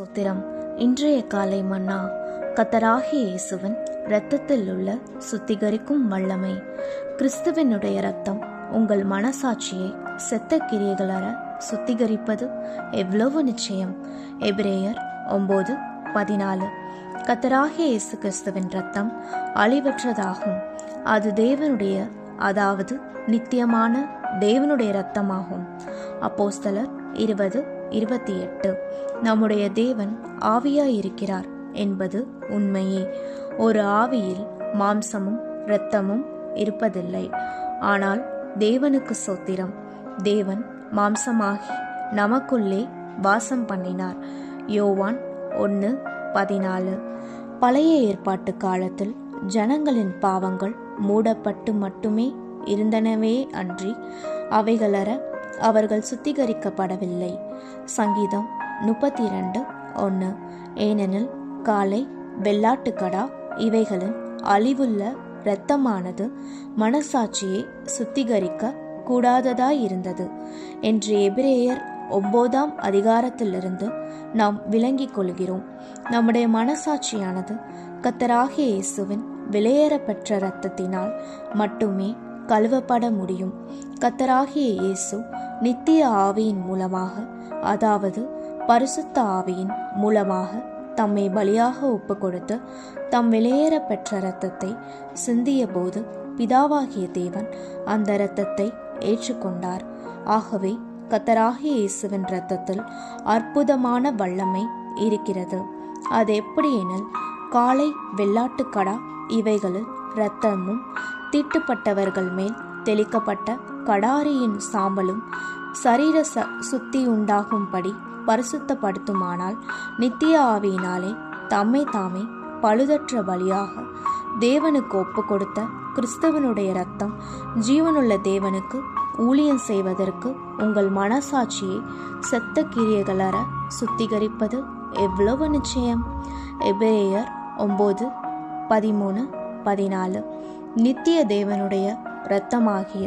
சோத்திரம் இன்றைய காலை மன்னா. கத்தராகிய இயேசுவின் இரத்தத்தில் உள்ள சுத்திகரிக்கும் வல்லமை. கிறிஸ்துவனுடைய இரத்தம் உங்கள் மனசாட்சியை செத்த கிரியைகளற சுத்திகரிப்பது எவ்வளவு நிச்சயம்? எபிரேயர் ஒம்பது பதினாலு. கத்தராகிய இயேசு கிறிஸ்துவின் ரத்தம் அழிவற்றதாகும். அது தேவனுடைய அதாவது நித்தியமான தேவனுடைய இரத்தமாகும். அப்போஸ்தலர் இருபது இருபத்தி எட்டு. நம்முடைய தேவன் ஆவியாயிருக்கிறார் என்பது உண்மையே. ஒரு ஆவியில் மாம்சமும் இரத்தமும் இருப்பதில்லை. ஆனால் தேவனுக்கு சோத்திரம். தேவன் மாம்சமாகி நமக்குள்ளே வாசம் பண்ணினார். யோவான் ஒன்று பதினாலு. பழைய ஏற்பாட்டு காலத்தில் ஜனங்களின் பாவங்கள் மூடப்பட்டு மட்டுமே இருந்தனவே அன்றி அவைகளற அவர்கள் சுத்திகரிக்கப்படவில்லை. சங்கீதம் முப்பத்தி இரண்டு ஒன்று ஏனெனில் காலை வெள்ளாட்டுக்கடா இவைகளின் அழிவுள்ள இரத்தமானது மனசாட்சியை சுத்திகரிக்க கூடாததாயிருந்தது என்று எபிரேயர் ஒன்பதாம் அதிகாரத்திலிருந்து நாம் விளங்கிக் கொள்கிறோம். நம்முடைய மனசாட்சியானது கத்தராகிய இயேசுவின் வெளியேறப்பெற்ற இரத்தத்தினால் மட்டுமே கழுவப்பட முடியும். கத்தராகிய இயேசு நித்திய ஆவியின் மூலமாக அதாவது பரிசுத்த ஆவியின் மூலமாக தம்மை பலியாக ஒப்பு கொடுத்து தம் வெளியேற பெற்ற இரத்தத்தை சிந்திய போது பிதாவாகிய தேவன் அந்த இரத்தத்தை ஏற்றுக்கொண்டார். ஆகவே கத்தராகிய இயேசுவின் இரத்தத்தில் அற்புதமான வல்லமை இருக்கிறது. அது எப்படி எனில் காலை வெள்ளாட்டுக்கடா இவைகளில் இரத்தமும் தீட்டுப்பட்டவர்கள் மேல் தெளிக்கப்பட்ட கடாரியின் சாம்பலும் சரீர ச சுத்தி உண்டாகும்படி பரிசுத்தப்படுத்துமானால் நித்திய ஆவியினாலே தம்மை தாமே பழுதற்ற பலியாக தேவனுக்கு ஒப்பு கொடுத்த கிறிஸ்தவனுடைய ரத்தம் ஜீவனுள்ள தேவனுக்கு ஊழியம் செய்வதற்கு உங்கள் மனசாட்சியை செத்த கிரியைகளற சுத்திகரிப்பது எவ்வளவு நிச்சயம்? எபிரேயர் ஒம்பது பதிமூணு பதினாலு. நித்திய தேவனுடைய இரத்தமாகிய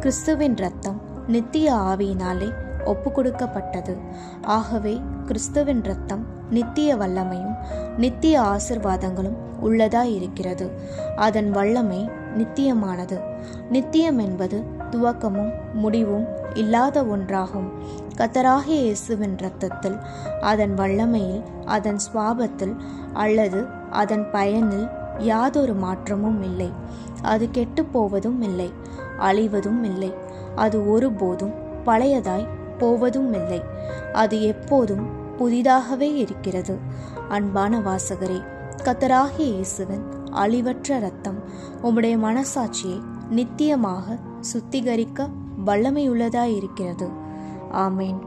கிறிஸ்துவின் இரத்தம் நித்திய ஆவியினாலே ஒப்பு கொடுக்கப்பட்டது ஆகவே கிறிஸ்துவின் இரத்தம் நித்திய வல்லமையும் நித்திய ஆசிர்வாதங்களும் உள்ளதாய் இருக்கிறது அதன் வல்லமை நித்தியமானது. நித்தியம் என்பது துவக்கமும் முடிவும் இல்லாத ஒன்றாகும். கத்தராகிய இயேசுவின் இரத்தத்தில் அதன் வல்லமையில் அதன் சுவாபத்தில் அல்லது அதன் பயனில் யாதொரு மாற்றமும் இல்லை. அது கெட்டு போவதும் இல்லை. அழிவதும் இல்லை. அது ஒருபோதும் பழையதாய் போவதும் இல்லை. அது எப்போதும் புதிதாகவே இருக்கிறது. அன்பான வாசகரே கத்தராகிய இயேசுவின் அழிவற்ற ரத்தம் உம்முடைய மனசாட்சியை நித்தியமாக சுத்திகரிக்க வல்லமையுள்ளதாயிருக்கிறது. ஆமேன்.